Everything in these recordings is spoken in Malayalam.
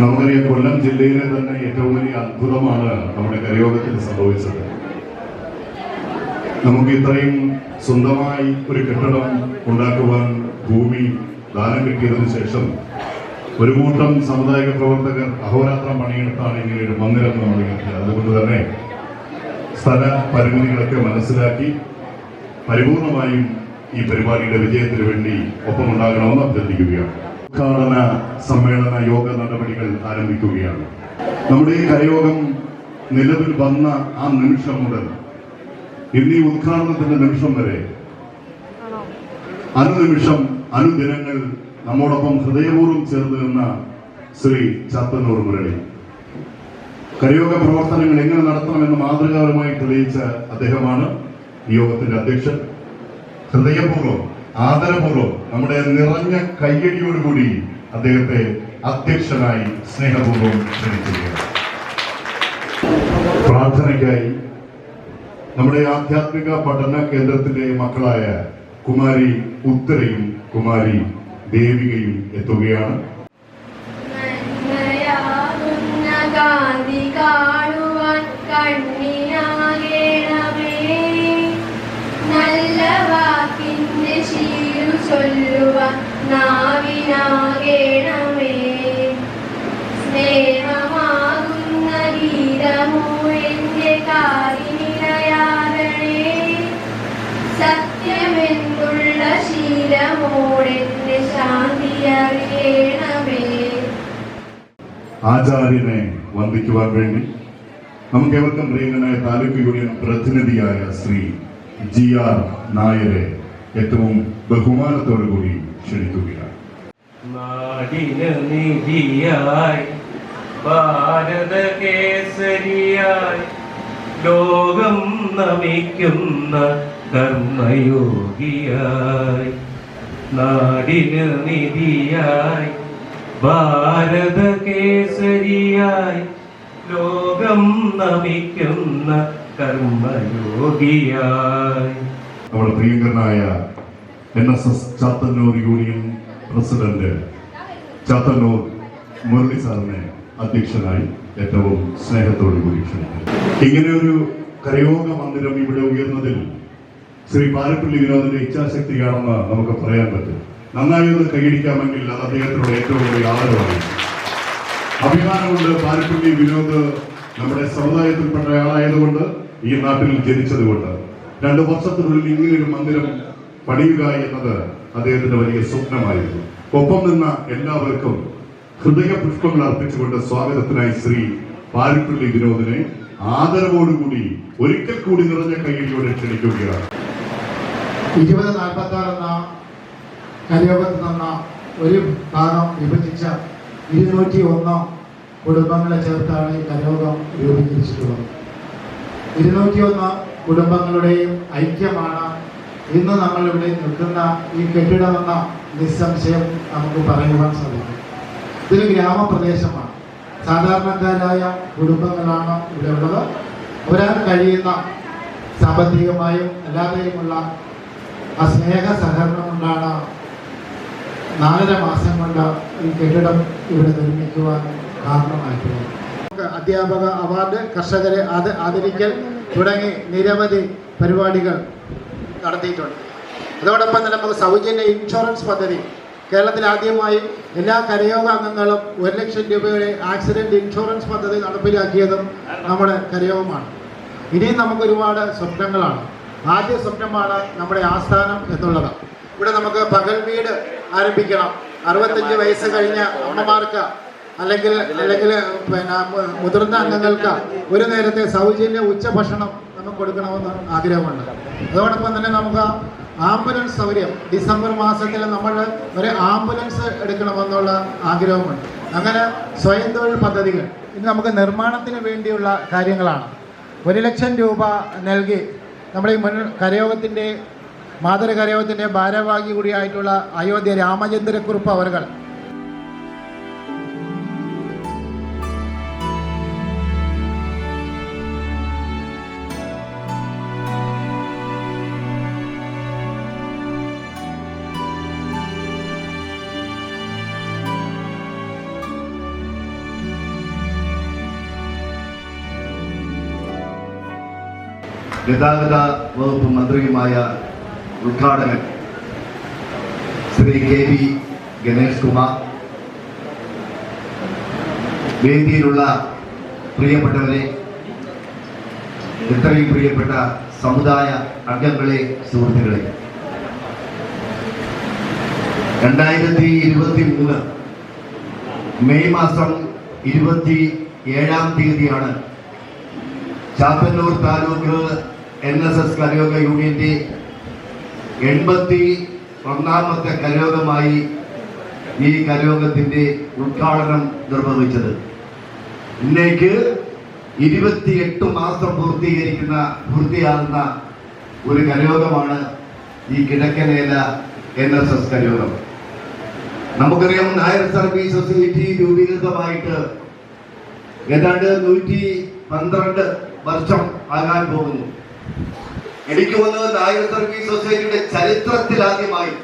നമുക്കറിയാം കൊല്ലം ജില്ലയിലെ തന്നെ ഏറ്റവും വലിയ അത്ഭുതമാണ് നമ്മുടെ കരയോഗത്തിൽ സംഭവിച്ചത്. നമുക്ക് ഇത്രയും സ്വന്തമായി ഒരു കെട്ടിടം ഉണ്ടാക്കുവാൻ ഭൂമി ദാനം കിട്ടിയതിനു ശേഷം ഒരു കൂട്ടം സാമുദായിക പ്രവർത്തകർ അഹോരാത്രം പണിയെടുത്താണ് ഇങ്ങനെ ഒരു മന്ദിരം നമ്മൾ കിട്ടിയത്. അതുകൊണ്ട് തന്നെ സ്ഥല പരിമിതികളൊക്കെ മനസ്സിലാക്കി പരിപൂർണമായും ഈ പരിപാടിയുടെ വിജയത്തിന് വേണ്ടി ഒപ്പമുണ്ടാകണമെന്ന് അഭ്യർത്ഥിക്കുകയാണ്. ഉദ്ഘാടന സമ്മേളന യോഗ നടപടികൾ ആരംഭിക്കുകയാണ്. നമ്മുടെ ഈ കരയോഗം നിലവിൽ വന്ന ആ നിമിഷം മുതൽ ഇന്ന് ഈ ഉദ്ഘാടനത്തിന്റെ നിമിഷം വരെ അനുനിമിഷം അനുദിനങ്ങൾ നമ്മോടൊപ്പം ഹൃദയപൂർവം ചേർന്ന് നിന്ന ശ്രീ ചാത്തന്നൂർ മുരളി. കരയോഗ പ്രവർത്തനങ്ങൾ എങ്ങനെ നടത്തണമെന്ന് മാതൃകാപരമായി തെളിയിച്ച അദ്ദേഹമാണ് യോഗത്തിന്റെ അധ്യക്ഷൻ. ഹൃദയപൂർവം ആദരപൂർവം നമ്മുടെ നിറഞ്ഞ കയ്യടിയോടുകൂടി അദ്ദേഹത്തെ അധ്യക്ഷനായി സ്നേഹപൂർവം ക്ഷണിക്കുകയാണ്. പ്രാർത്ഥനയ്ക്കായി നമ്മുടെ ആധ്യാത്മിക പഠന കേന്ദ്രത്തിലെ മക്കളായ കുമാരി ഉത്തരയും കുമാരി ദേവികയും എത്തുകയാണ്. കാണുവാൻ കണ്ണിനാകേണമേ സ്നേഹമാകുന്ന സത്യമെന്നുള്ള ആചാര്യനെ വന്ദിക്കുവാൻ വേണ്ടി നമുക്ക് ഏവർക്കും പ്രിയങ്കനായ താലൂക്ക് യൂണിയൻ പ്രതിനിധിയായ ശ്രീ ജി ആർ നായരെ ഏറ്റവും ബഹുമാനത്തോടു കൂടി ക്ഷണിക്കുകയാണ്. ലോകം നമിക്കുന്ന കർമ്മയോഗിയായി. നാടിന് നിധിയായി ഭാരത കേസരിയായി ലോകം നമിക്കുന്ന കർമ്മയോഗിയായി. നമ്മുടെ പ്രിയങ്കരനായ N S S Chathannoor union president Chathannoor Murali സാറിനെ അധ്യക്ഷനായി ഏറ്റവും സ്നേഹത്തോടു കൂടി ക്ഷണിക്കുന്നു. ഇങ്ങനെയൊരു കരയോഗ മന്ദിരം ഇവിടെ ഉയർന്നതിൽ ശ്രീ പാലപ്പള്ളി വിനോദിന്റെ ഇച്ഛാശക്തിയാണെന്ന് നമുക്ക് പറയാൻ പറ്റും. നന്നായി ഒന്ന് കൈയടിക്കാമെങ്കിൽ അത് അദ്ദേഹത്തിനുള്ള ഏറ്റവും വലിയ ആദരവാണ്. അഭിമാനമുണ്ട് പാലപ്പള്ളി വിനോദ് നമ്മുടെ സമുദായത്തിൽപ്പെട്ട ആളായതുകൊണ്ട് ഈ നാട്ടിൽ ജനിച്ചതുകൊണ്ട് രണ്ടു വർഷത്തിനുള്ളിൽ ഇങ്ങനൊരു മന്ദിരം പണിയുക എന്നത് അദ്ദേഹത്തിന്റെ വലിയ സ്വപ്നമായിരുന്നു. ഒപ്പം നിന്ന എല്ലാവർക്കും ഹൃദയ പുഷ്പങ്ങൾ അർപ്പിച്ചുകൊണ്ട് സ്വാഗതത്തിനായി ശ്രീ പാരിപ്പള്ളി വിനോദിനെ ആദരവോടുകൂടി ഒരിക്കൽ കൂടി നിറഞ്ഞ കയ്യിലൂടെ ക്ഷണിക്കുകയാണ്. ഇരുപത് നാൽപ്പത്തി ആറ് എന്ന കരയോഗത്തിൽ നിന്ന ഒരു ഭാഗം വിഭജിച്ച ഇരുന്നൂറ്റി ഒന്ന് കുടുംബങ്ങളെ ചേർത്താണ് ഈ കരയോഗം രൂപീകരിച്ചിട്ടുള്ളത്. ഇരുന്നൂറ്റി ഒന്ന് കുടുംബങ്ങളുടെയും ഐക്യമാണ്. ഇന്ന് നമ്മൾ ഇവിടെ നിൽക്കുന്ന ഈ കെട്ടിടമെന്ന നിസ്സംശയം നമുക്ക് പറയുവാൻ സാധിക്കും. ഇതൊരു ഗ്രാമപ്രദേശമാണ്. സാധാരണക്കാരായ കുടുംബങ്ങളാണ് ഇവിടെ ഉള്ളത്. ഒരാൾ കഴിയുന്ന സാമ്പത്തികമായും അല്ലാതെയുമുള്ള ആ സ്നേഹ സഹകരണം കൊണ്ടാണ് നാലര മാസം കൊണ്ട് ഈ കെട്ടിടം ഇവിടെ നിർമ്മിക്കുവാൻ കാരണമായിട്ടുള്ളത്. അധ്യാപക അവാർഡ് കർഷകരെ അത് ആദരിക്കൽ തുടങ്ങി നിരവധി പരിപാടികൾ നടത്തിയിട്ടുണ്ട്. അതോടൊപ്പം തന്നെ നമുക്ക് സൗജന്യ ഇൻഷുറൻസ് പദ്ധതി. കേരളത്തിൽ ആദ്യമായി എല്ലാ കരയോഗ അംഗങ്ങളും ഒരു ലക്ഷം രൂപയുടെ ആക്സിഡന്റ് ഇൻഷുറൻസ് പദ്ധതി നടപ്പിലാക്കിയതും നമ്മുടെ കരയോഗമാണ്. ഇനിയും നമുക്ക് ഒരുപാട് സ്വപ്നങ്ങളാണ്. ആദ്യ സ്വപ്നമാണ് നമ്മുടെ ആസ്ഥാനം എന്നുള്ളത്. ഇവിടെ നമുക്ക് പകൽ വീട് ആരംഭിക്കണം. അറുപത്തഞ്ച് വയസ്സ് കഴിഞ്ഞ അമ്മമാർക്ക് അല്ലെങ്കിൽ അല്ലെങ്കിൽ പിന്നെ മുതിർന്ന അംഗങ്ങൾക്ക് ഒരു നേരത്തെ സൗജന്യ ഉച്ചഭക്ഷണം നമുക്ക് കൊടുക്കണമെന്ന് ആഗ്രഹമുണ്ട്. അതോടൊപ്പം തന്നെ നമുക്ക് ആംബുലൻസ് സൗകര്യം ഡിസംബർ മാസത്തിൽ നമ്മൾ ഒരു ആംബുലൻസ് എടുക്കണമെന്നുള്ള ആഗ്രഹമുണ്ട്. അങ്ങനെ സ്വയം തൊഴിൽ പദ്ധതികൾ ഇത് നമുക്ക് നിർമ്മാണത്തിന് വേണ്ടിയുള്ള കാര്യങ്ങളാണ്. ഒരു ലക്ഷം രൂപ നൽകി നമ്മുടെ ഈ മുൻ കരയോഗത്തിന്റെ മാതൃ കരയോഗത്തിന്റെ ഭാരവാഹി കൂടിയായിട്ടുള്ള അയോധ്യ രാമചന്ദ്രക്കുറുപ്പ് അവർകൾ ഗതാഗത വകുപ്പ് മന്ത്രിയുമായ ഉദ്ഘാടകൻ ശ്രീ കെ വി ഗണേഷ് കുമാർ. വേദിയിലുള്ള പ്രിയപ്പെട്ടവരെ ഇത്രയും പ്രിയപ്പെട്ട സമുദായ അംഗങ്ങളെ സുഹൃത്തുക്കളെ. രണ്ടായിരത്തി ഇരുപത്തി മൂന്ന് മെയ് മാസം ഇരുപത്തി ഏഴാം തീയതിയാണ് Chathannoor taluk N S S കരയോഗ യൂണിയന്റെ എൺപത്തി ഒന്നാമത്തെ കരയോഗമായി ഈ കരയോഗത്തിന്റെ ഉദ്ഘാടനം നിർവഹിച്ചത്. ഇന്നേക്ക് ഇരുപത്തിയെട്ട് മാസം പൂർത്തീകരിക്കുന്ന പൂർത്തിയാകുന്ന ഒരു കരയോഗമാണ് ഈ കിഴക്കനേല എൻ എസ് എസ് കരയോഗം. നമുക്കറിയാം നായർ സർവീസ് സൊസൈറ്റി രൂപീകൃതമായിട്ട് ഏതാണ്ട് നൂറ്റി പന്ത്രണ്ട് വർഷം ആകാൻ പോകുന്നു. എനിക്ക് വന്നത് നായർ സർവീസ് സൊസൈറ്റിയുടെ ചരിത്രത്തിൽ ആദ്യമായി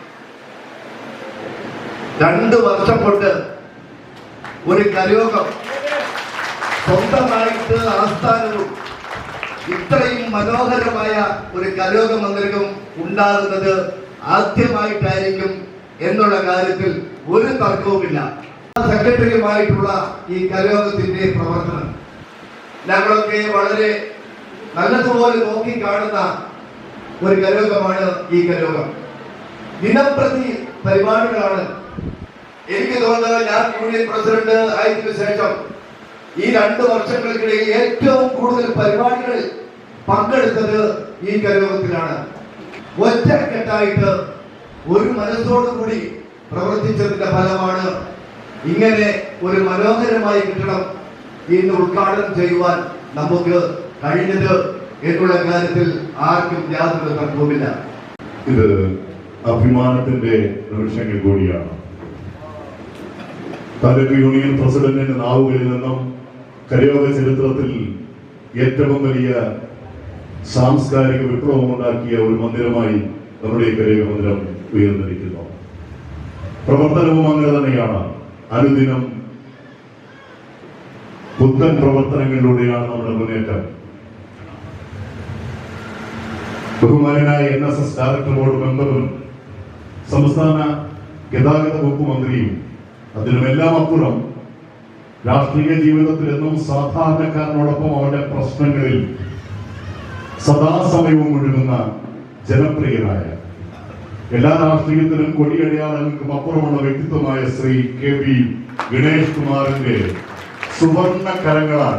രണ്ട് വർഷം കൊണ്ട് ഒരു കരയോഗം സ്വന്തമായിട്ട് ആസ്ഥാനവും ഇത്രയും മനോഹരമായ ഒരു കലോക മന്ദിരം ഉണ്ടാകുന്നത് ആദ്യമായിട്ടായിരിക്കും എന്നുള്ള കാര്യത്തിൽ ഒരു തർക്കവുമില്ല. സെക്രട്ടറിയുമായിട്ടുള്ള ഈ കലോകത്തിന്റെ പ്രവർത്തനം ഞങ്ങളൊക്കെ വളരെ നല്ലതുപോലെ നോക്കി കാണുന്ന ഒരു കലോകമാണ് ഈ കലോകം ദിനംപ്രതി പരിപാടികളാണ്. എനിക്ക് തോന്നുന്നത് ഞാൻ യൂണിയൻ പ്രസിഡന്റ് ആയതിനു ശേഷം ഈ രണ്ട് വർഷങ്ങൾക്കിടയിൽ ഏറ്റവും കൂടുതൽ പരിപാടികളിൽ പങ്കെടുത്തത് ഈ കലോകത്തിലാണ് ഒറ്റക്കെട്ടായിട്ട് ഒരു മനസ്സോടുകൂടി പ്രവർത്തിച്ചതിന്റെ ഫലമാണ് ഇങ്ങനെ ഒരു മനോഹരമായ കെട്ടിടം ഇന്ന് ഉദ്ഘാടനം ചെയ്യുവാൻ നമുക്ക് കഴിഞ്ഞത് എന്നുള്ള കാര്യത്തിൽ ആർക്കും യാതൊരു തർക്കവുമില്ല. ഇത് അഭിമാനത്തിന്റെ നിമിഷങ്ങൾ കൂടിയാണ്. താലൂക്ക് യൂണിയൻ പ്രസിഡന്റിന്റെ നാവുകളിൽ നിന്നും കരയോഗ ചരിത്രത്തിൽ ഏറ്റവും വലിയ സാംസ്കാരിക വിപ്ലവം ഉണ്ടാക്കിയ ഒരു മന്ദിരമായി നമ്മുടെ ഈ കരയോഗ മന്ദിരം ഉയർന്നിരിക്കുന്നു. പ്രവർത്തനവും അങ്ങനെ തന്നെയാണ്. അനുദിനം പുത്തൻ പ്രവർത്തനങ്ങളിലൂടെയാണ് നമ്മുടെ മുന്നേറ്റം. ബഹുമാനായ N S S director board മെമ്പറും സംസ്ഥാന ഗതാഗത വകുപ്പ് മന്ത്രിയും അതിനുമെല്ലാം അപ്പുറം രാഷ്ട്രീയ ജീവിതത്തിൽ എന്നും സാധാരണക്കാരനോടൊപ്പം അവരുടെ പ്രശ്നങ്ങളിൽ സദാസമയവും ഒഴുകുന്ന ജനപ്രിയനായ എല്ലാ രാഷ്ട്രീയത്തിനും കൊടിയടയാളങ്ങൾക്കും അപ്പുറമുള്ള വ്യക്തിത്വമായ ശ്രീ കെ പി ഗണേഷ് കുമാറിന്റെ സുവർണ കരങ്ങളാൽ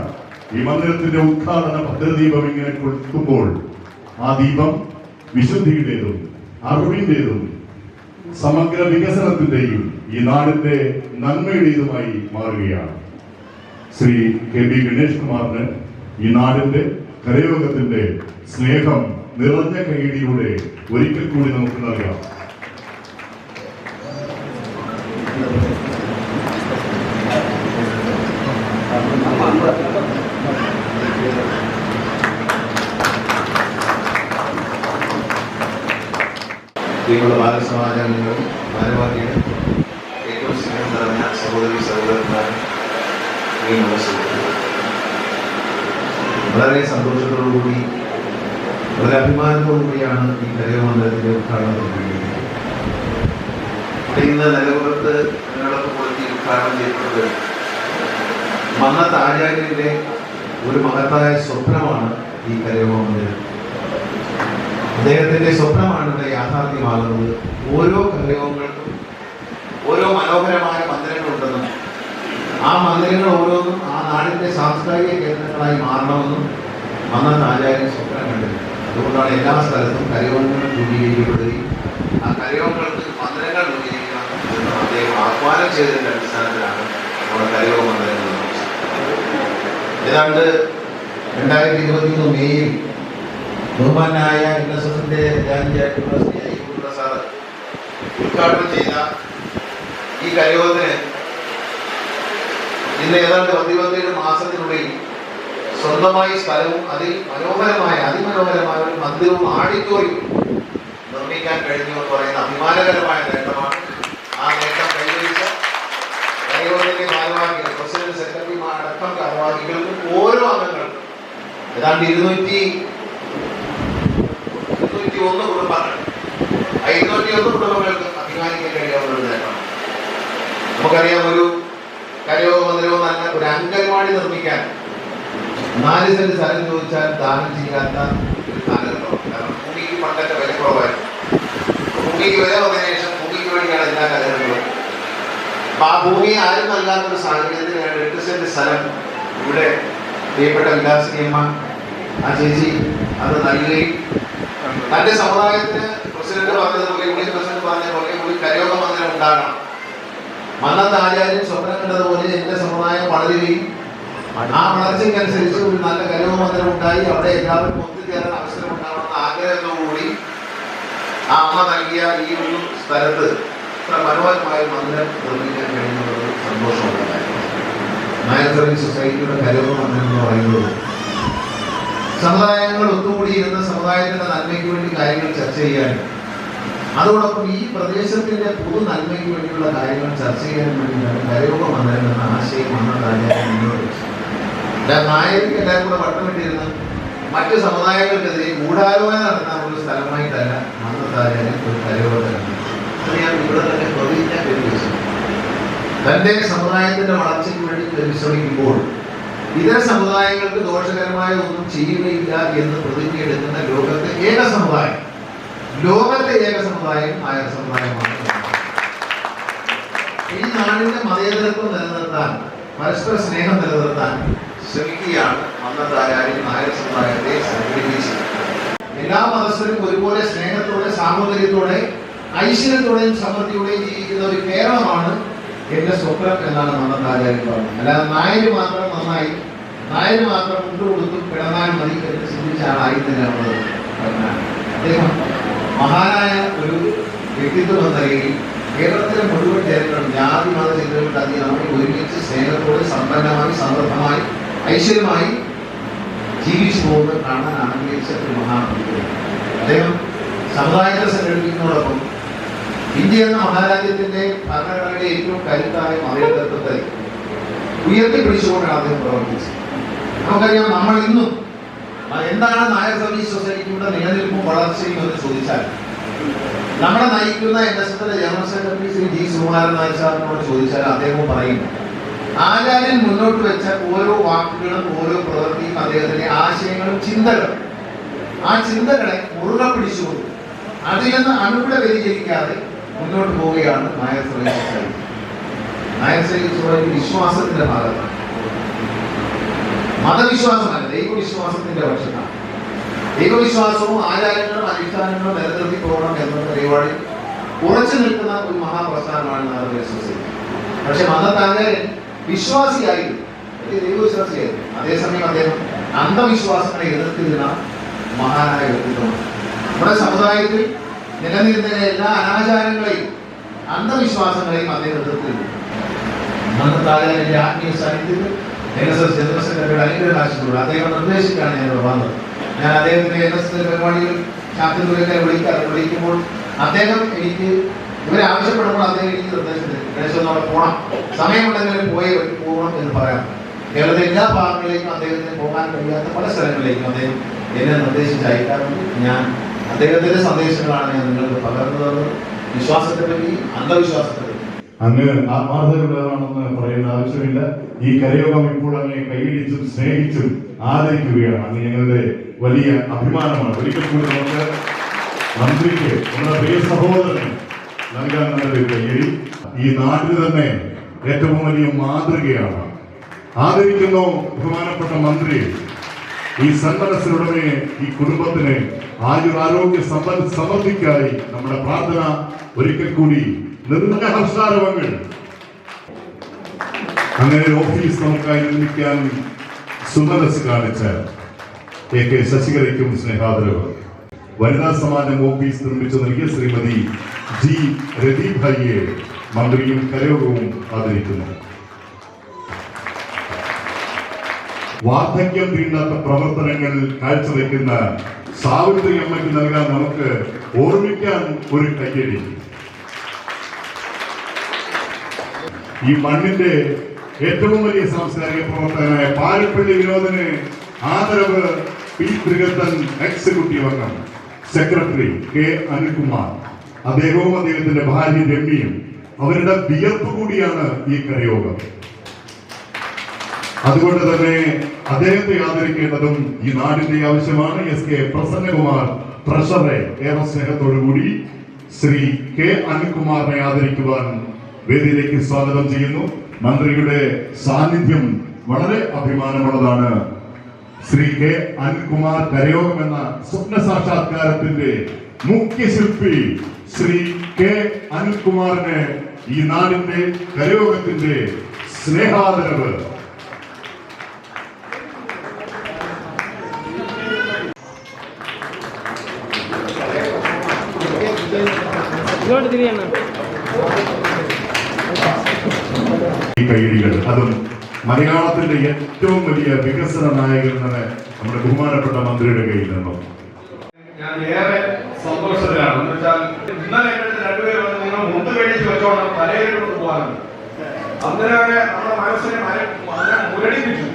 ഈ മന്ദിരത്തിന്റെ ഉദ്ഘാടന ഭദ്രദീപം ഇങ്ങനെ കൊടുക്കുമ്പോൾ ആ ദീപം വിശുദ്ധിയുടേതും അറിവിന്റേതും സമഗ്ര വികസനത്തിന്റെയും ഈ നാടിന്റെ നന്മയുടേതുമായി മാറുകയാണ്. ശ്രീ കെ പി ഗണേഷ് കുമാറിന് ഈ നാടിന്റെ കരയോഗത്തിന്റെ സ്നേഹം നിറഞ്ഞ കൈയിടിലൂടെ ഒരിക്കൽ കൂടി നമുക്ക് നൽകാം. പ്രിയമുള്ള ബാലസമാചാരങ്ങളും ഭാരവാഹികളും ഏറ്റവും സ്നേഹം നിറഞ്ഞ സഹോദരി സഹോദരന്മാരും വളരെ സന്തോഷത്തോടുകൂടി വളരെ അഭിമാനത്തോടുകൂടിയാണ് ഈ കരയമണ്ഡലത്തിന്റെ ഉദ്ഘാടനം ഇന്ന് നിലകുറത്ത് നിങ്ങളൊക്കെ ഉദ്ഘാടനം ചെയ്യപ്പെട്ടത് മന്നത്ത് ആചാര്യന്റെ ഒരു മഹത്തായ സ്വപ്നമാണ് ഈ കരയോഗ മന്ദിരം അദ്ദേഹത്തിന്റെ സ്വപ്നമാണ് ഇവിടെ യാഥാർത്ഥ്യമാകുന്നത് ഓരോ കലയോഗങ്ങൾക്കും ഓരോ മനോഹരമായ മന്ദിരങ്ങളുണ്ടെന്നും ആ മന്ദിരങ്ങൾ ഓരോന്നും ആ നാടിന്റെ സാംസ്കാരിക കേന്ദ്രങ്ങളായി മാറണമെന്നും മന്നത്ത് ആചാര്യൻ സ്വപ്നം കണ്ടിരുന്നു. അതുകൊണ്ടാണ് എല്ലാ സ്ഥലത്തും കരയോഗങ്ങൾ രൂപീകരിക്കപ്പെടുകയും ആ കരയോഗങ്ങൾക്ക് മന്ദിരങ്ങൾ രൂപീകരിക്കണം എന്ന് അദ്ദേഹം ആഹ്വാനം ചെയ്തതിന്റെ അടിസ്ഥാനത്തിലാണ് നമ്മുടെ കരയോഗ മന്ദിരങ്ങൾ ഏതാണ്ട് രണ്ടായിരത്തി ഇരുപത്തി മൂന്ന് മെയ്യിൽ ബഹുമാനായ എൻ എസ് എസിന്റെ സാർ ഉദ്ഘാടനം ചെയ്ത ഈ കരയോഗത്തിന് ഇന്ന് ഏതാണ്ട് പത്തിരുപത്തേഴ് മാസത്തിനുള്ളിൽ സ്വന്തമായി സ്ഥലവും അതിൽ മനോഹരമായ അതിമനോഹരമായ ഒരു മന്ദിരവും ആഡിറ്റോറിയവും നിർമ്മിക്കാൻ കഴിഞ്ഞു എന്ന് പറയുന്ന അഭിമാനകരമായ നേട്ടമാണ്. ആ നേട്ടം കൈവരിച്ച കരയോഗത്തിന്റെ ഭാരവാഹികൾ പ്രസിഡന്റ് സെക്രട്ടറിമാർ അടക്കം ഭാരവാഹികൾക്കും ഓരോ അംഗങ്ങൾക്കും. ഏതാണ്ട് ഇരുന്നൂറ്റി ഇരുന്നൂറ്റി ഒന്ന് കുടുംബങ്ങൾ ആ ഇരുന്നൂറ്റി ഒന്ന് കുടുംബങ്ങൾക്ക് അഭിമാനിക്കാൻ കഴിയാവുന്ന ഒരു നേട്ടമാണ് നമുക്കറിയാം ഒരു കരയോ മന്ദിരമോ നല്ല ഒരു അംഗൻവാടി നിർമ്മിക്കാൻ നാല് സെന്റ് സ്ഥലം ചോദിച്ചാൽ ദാനം ചെയ്യാത്ത കാരണം ഭൂമിക്ക് പണ്ടൊക്കെ വില കുറവായിരുന്നു. ഭൂമിക്ക് വില വന്നതിന് ശേഷം ഭൂമിക്ക് വേണ്ടിയാണ് എല്ലാ കാലഘട്ടങ്ങളും അപ്പൊ ആ ഭൂമി ആരും നൽകാത്ത ഒരു സാഹചര്യത്തിൽ വേണ്ടി എട്ട് സെന്റ് സ്ഥലം ഇവിടെ പ്രിയപ്പെട്ട വിലാസിനിയമ്മ ആ ചേച്ചി അത് നൽകുകയും തന്റെ സമുദായത്തിന് പ്രസിഡന്റ് പറഞ്ഞതുപോലെ യൂണിയൻ പ്രസിഡന്റ് പറഞ്ഞ പോലെ ഒരു കരയോഗ മന്ദിരം ഉണ്ടാകണം. മന്നത്ത് ആചാര്യൻ സ്വപ്നം കണ്ടതുപോലെ എന്റെ സമുദായം വളരുകയും ആ വളർച്ചയ്ക്കനുസരിച്ച് ഒരു നല്ല കരയോഗ മന്ദിരം ഉണ്ടായി. അവിടെ എല്ലാവർക്കും ഒത്തുചേരാൻ അവസരം ഉണ്ടാവണമെന്ന ആഗ്രഹത്തോടുകൂടി ആ അമ്മ നൽകിയ ഈ ഒരു സ്ഥലത്ത് ഇത്ര മനോഹരമായ മന്ദിരം നിർമ്മിക്കാൻ കഴിയുന്നത് സന്തോഷമുള്ള കാര്യമാണ്. സർവീസ് സൊസൈറ്റിയുടെ കരയോഗ മന്ദിരം എന്ന് പറയുന്നത് സമുദായങ്ങൾ ഒത്തുകൂടിയിരുന്ന സമുദായത്തിന്റെ നന്മയ്ക്ക് വേണ്ടി കാര്യങ്ങൾ ചർച്ച ചെയ്യാനും അതോടൊപ്പം ഈ പ്രദേശത്തിന്റെ പൊതു നന്മയ്ക്ക് വേണ്ടിയുള്ള കാര്യങ്ങൾ ചർച്ച ചെയ്യാൻ വേണ്ടിയാണ് കരയോഗ മന്ദിരം എന്ന ആശയം അന്നത്തെ മുന്നോട്ട് നായകർക്ക് എല്ലാവരും കൂടെ വട്ടമിട്ടിരുന്ന് മറ്റ് സമുദായങ്ങൾക്കെതിരെ ഗൂഢാലോചന നടത്താൻ ഒരു സ്ഥലമായിട്ടല്ല തന്നെ ഒരു കരയോഗത്തിലാണ് ഇവിടെ തന്നെ പ്രതിജ്ഞ തന്റെ സമുദായത്തിന്റെ വളർച്ചയ്ക്ക് വേണ്ടി പരിശ്രമിക്കുമ്പോൾ ഇതര സമുദായങ്ങൾക്ക് ദോഷകരമായ ഒന്നും ചെയ്യുകയില്ല എന്ന് പ്രതിജ്ഞയെടുക്കുന്ന ലോകത്തെ ഏക സമുദായം. ലോകത്തെ ഏക സമുദായം ആയ സമുദായമാണ് ഈ നാടിന്റെ മതേതരത്വം നിലനിർത്താൻ പരസ്പര സ്നേഹം നിലനിർത്താൻ ശ്രമിക്കുകയാണ് അന്നത്തെ നായർ സമുദായത്തെ സംഘടിപ്പിച്ചത് എല്ലാ മതസ്ഥരും ഒരുപോലെ സ്നേഹത്തോടെ സാഹോദര്യത്തോടെ ഐശ്വര്യത്തോടെയും സമൃദ്ധിയോടെയും ജീവിക്കുന്ന ഒരു കേരളമാണ് എന്റെ സ്വപ്നം എന്നാണ് നമ്മുടെ ആചാര്യൻ പറഞ്ഞത്. അല്ലാതെ നായര് മാത്രം നന്നായി നായര് മാത്രം മുണ്ട് കൊടുത്തും കിടന്നാൽ മതി എന്ന് ചിന്തിച്ച ആളായി എന്നുള്ളത് പറഞ്ഞാൽ അദ്ദേഹം മഹാനായ ഒരു വ്യക്തിത്വം എന്ന നിലയിൽ കേരളത്തിലെ മുഴുവൻ ജനങ്ങളും ജാതി മത ചിന്തകൾക്ക് നമ്മൾ ഒരുമിച്ച് സ്നേഹത്തോടെ സമ്പന്നമായി സമൃദ്ധമായി ഐശ്വര്യമായി ജീവിച്ചു പോകുന്നത് കാണാൻ ആഗ്രഹിച്ച ഒരു മഹാപുരുഷൻ അദ്ദേഹം സമുദായത്തെ സംഘടിപ്പിക്കുന്നതോടൊപ്പം എന്ന മഹാരാജ്യത്തിന്റെ ഭരണഘടനയുടെ ഏറ്റവും കരുത്തായ മതേതത്വത്തെ ഉയർത്തിപ്പിടിച്ചുകൊണ്ടാണ് അദ്ദേഹം പ്രവർത്തിച്ചത്. നമുക്കറിയാം നമ്മൾ ഇന്നും എന്താണ് നായർ സർവീസ് സൊസൈറ്റിയുടെ നിലനിൽപ്പും വളർച്ചയും എന്ന് ചോദിച്ചാൽ നമ്മളെ നയിക്കുന്ന എൻ എസ് എസിന്റെ general secretary Shri G Sukumaran Nair സാറിനോട് ചോദിച്ചാൽ അദ്ദേഹം പറയും ആചാര്യൻ മുന്നോട്ട് വെച്ച ഓരോ വാക്കുകളും ഓരോ പ്രവൃത്തിയും അദ്ദേഹത്തിന്റെ ആശയങ്ങളും ചിന്തകളും. ആ ചിന്തകളെ മുറുകെ പിടിച്ചുകൊണ്ട് അതിൽ നിന്ന് അണുവിടെ വ്യതിചലിക്കാതെ മുന്നോട്ട് പോവുകയാണ് Nair service society Nair society വിശ്വാസത്തിന്റെ ഭാഗത്താണ് മതവിശ്വാസമല്ല ദൈവവിശ്വാസത്തിന്റെ പക്ഷത്താണ്. ദൈവവിശ്വാസവും ആചാരങ്ങളും അനുഷ്ഠാനങ്ങളും നിലനിർത്തി പോകണം എന്ന പരിപാടി ഉറച്ചു നിൽക്കുന്ന ഒരു മഹാപ്രസ്ഥാനമാണ് നാരദ വിശ്വസിക്കുന്നത് പക്ഷെ മതത്താചാര്യൻ വിശ്വാസിയായിരുന്നു. ദൈവവിശ്വാസിയായിരുന്നു. അതേസമയം അദ്ദേഹം അന്ധവിശ്വാസങ്ങളെ എതിർത്തിരുന്ന മഹാനായ വ്യക്തിത്വമാണ്. നമ്മുടെ സമുദായത്തിൽ നിലനിരുന്ന എല്ലാ അനാചാരങ്ങളെയും അന്ധവിശ്വാസങ്ങളെയും അദ്ദേഹം എതിർത്തിരുന്നു. മതത്താചാര്യന്റെ ആത്മീയ സാന്നിധ്യത്തിൽ എൻ എസ് അനുഗ്രഹാശിച്ചുള്ളൂ അദ്ദേഹം ഞാൻ വന്നത്. ഞാൻ അദ്ദേഹത്തിന്റെ എൻ എസ് എസ് വിളിക്കാറ് വിളിക്കുമ്പോൾ അദ്ദേഹം എനിക്ക് ഇവരെ ആവശ്യപ്പെടുമ്പോൾ അദ്ദേഹം എനിക്ക് നിർദ്ദേശം ഗണേശൻ അവിടെ പോകണം സമയമുണ്ടെങ്കിലും പോയേ പോകണം എന്ന് പറയാം. കേരളത്തിലെ എല്ലാ ഭാഗങ്ങളിലേക്കും അദ്ദേഹത്തിന് പോകാൻ കഴിയാത്ത പല സ്ഥലങ്ങളിലേക്കും അദ്ദേഹം എന്നെ നിർദ്ദേശിച്ച് അയക്കാറുണ്ട് ഞാൻ അദ്ദേഹത്തിന്റെ സന്ദേശങ്ങളാണ് ഞാൻ നിങ്ങൾക്ക് പകർന്നു തന്നത് വിശ്വാസത്തെ പറ്റി അന്ധവിശ്വാസത്തെ അങ്ങ് ആത്മാർത്ഥതയുള്ളതാണെന്ന് പറയേണ്ട ആവശ്യമില്ല. ഈ കരയോഗം ഇപ്പോൾ അങ്ങ് കൈയിടിച്ചും സ്നേഹിച്ചും ആദരിക്കുകയാണ്. അങ്ങ് ഞങ്ങളുടെ വലിയ അഭിമാനമാണ്. ഒരിക്കൽ കൂടി നമുക്ക് മന്ത്രിക്ക് നമ്മുടെ പ്രിയ സഹോദരന് നൽകാൻ നല്ലൊരു കയ്യടി. ഈ നാട്ടിൽ തന്നെ ഏറ്റവും വലിയ മാതൃകയാണ്. ആദരിക്കുന്നു ബഹുമാനപ്പെട്ട മന്ത്രി. ഈ സന്മനസ്സിനുടമെ ഈ കുടുംബത്തിന് ആയുരാരോഗ്യ സമൃദ്ധിക്കായി നമ്മുടെ പ്രാർത്ഥന ഒരിക്കൽ കൂടി നിർണയ ഹർഷാരവങ്ങൾ. അങ്ങനെ ഓഫീസ് നമുക്കായി നിർമ്മിക്കാൻ സുമനസ് കാണിച്ച എ കെ ശശികലയ്ക്കും സ്നേഹാദരവ്. വനിതാ സമാജം ഓഫീസ് നിർമ്മിച്ചു നൽകിയ ശ്രീമതി ജി രതീഭായിയെ മന്ത്രിയും കരയോഗവും ആദരിക്കുന്നു. വാർദ്ധക്യം തീണ്ടാത്ത പ്രവർത്തനങ്ങൾ കാഴ്ചവെക്കുന്ന സാവിത്രി അമ്മയ്ക്ക് നൽകാൻ നമുക്ക് ഓർമ്മിക്കാൻ ഒരു കയ്യടി. ഈ മണ്ണിന്റെ ഏറ്റവും വലിയ സാംസ്കാരിക പ്രവർത്തകനായ പാലപ്പള്ളി വിനോദന് ആദരവ് പി ത്രികത്തൻ എക്സിക്യൂട്ടീവ് അംഗം സെക്രട്ടറി കെ അനിൽകുമാർ. അദ്ദേഹവും അദ്ദേഹത്തിന്റെ ഭാര്യ രമ്യയും അവരുടെ വിയർപ്പ് കൂടിയാണ് ഈ കരയോഗം. അതുകൊണ്ട് തന്നെ അദ്ദേഹത്തെ ആദരിക്കേണ്ടതും ഈ നാടിന്റെ ആവശ്യമാണ്. എസ് കെ പ്രസന്നകുമാർ ട്രഷറെ ഏറെ സ്നേഹത്തോടുകൂടി ശ്രീ കെ അനിൽകുമാറിനെ ആദരിക്കുവാൻ വേദിയിലേക്ക് സ്വാഗതം ചെയ്യുന്നു. മന്ത്രിയുടെ സാന്നിധ്യം വളരെ അഭിമാനമുള്ളതാണ്. ശ്രീ കെ അനിൽകുമാർ കരയോഗം എന്ന സ്വപ്ന സാക്ഷാത്കാരത്തിന്റെ മുഖ്യ ശില്പി ശ്രീ കെ അനിൽകുമാറിന് ഈ നാടിന്റെ കരയോഗത്തിന്റെ സ്നേഹാദരവ് തിരിയണ്ണ ഈ അതും മലയാളത്തിന്റെ ഏറ്റവും വലിയ വികസന നായകൻ തന്നെ നമ്മുടെ ബഹുമാനപ്പെട്ട മന്ത്രിയുടെ കയ്യിൽ നിന്നും. ഞാൻ ഏറെ സന്തോഷത്തിലാണ്. എന്ന് വെച്ചാൽ ഇന്നലെ രണ്ടുപേരും നിങ്ങൾ മുണ്ട് കഴിച്ച് വെച്ചോണം തലയിലോട്ട് പോകാറുണ്ട്. അന്നേരം നമ്മുടെ മനസ്സിനെ മര- മന- മുരടിപ്പിച്ചു.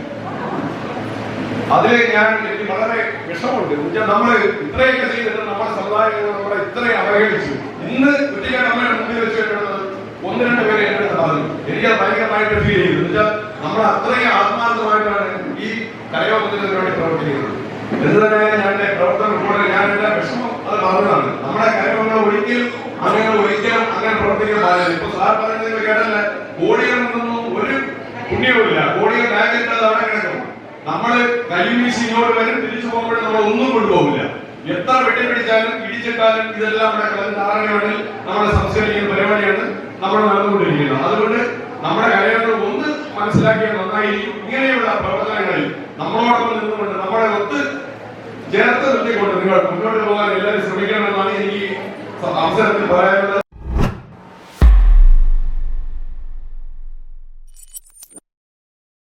അതിൽ ഞാൻ വളരെ വിഷമമുണ്ട്. എന്നുവെച്ചാൽ നമ്മൾ ഇത്രയൊക്കെ ചെയ്തിട്ട് നമ്മുടെ സമുദായങ്ങൾ നമ്മളെ ഇത്രയും അവഹേളിച്ചു. ഇന്ന് കുട്ടികളുടെ അമ്മയുടെ മുമ്പിൽ വെച്ച് കിട്ടുന്നത് ഒന്ന് രണ്ട് പേരെ പറഞ്ഞു എനിക്ക് അത് ഭയങ്കരമായിട്ട് ഫീൽ ചെയ്തു. എന്നുവെച്ചാൽ നമ്മൾ അത്രയും ആത്മാർത്ഥമായിട്ടാണ് ഈ കലയോഗത്തിന് വേണ്ടി പ്രവർത്തിക്കുന്നത്. എന്ത് തന്നെയായാലും ഞാൻ എന്റെ പ്രവർത്തന റിപ്പോർട്ടിൽ ഞാൻ എന്റെ വിഷമം അത് നമ്മുടെ കലയോഗങ്ങൾ ഒരിക്കലും അങ്ങനെ ഒരിക്കലും അങ്ങനെ പ്രവർത്തിക്കാൻ ഇപ്പൊ സാർ കോടികൾ ഒരു പുണ്യവുമില്ല. കോടികൾ അത് അവിടെ നമ്മൾ കയ്യും വരെ വരും തിരിച്ചു പോകുമ്പോഴും നമ്മൾ ഒന്നും കൊണ്ടുപോകില്ല. എത്ര വെട്ടിപ്പിടിച്ചാലും ഇടിച്ചിട്ടാലും ഇതെല്ലാം നമ്മുടെ കളഞ്ഞ ധാരണയാണ് നമ്മളെ സംസ്കരിക്കുന്ന പരിപാടിയാണ് നമ്മൾ നടന്നുകൊണ്ടിരിക്കുന്നത്. അതുകൊണ്ട് നമ്മുടെ കാര്യങ്ങൾ ഒന്ന് മനസ്സിലാക്കിയാൽ നന്നായിരിക്കും. ഇങ്ങനെയുള്ള പ്രവർത്തനങ്ങളിൽ നമ്മളോടൊപ്പം നിന്നുകൊണ്ട് നമ്മളെ ഒത്ത് ചേർത്ത് നിർത്തിക്കൊണ്ട് നിങ്ങൾ മുന്നോട്ട് പോകാൻ എല്ലാവരും ശ്രമിക്കണമെന്നാണ് എനിക്ക് അവസരത്തിൽ പറയാൻ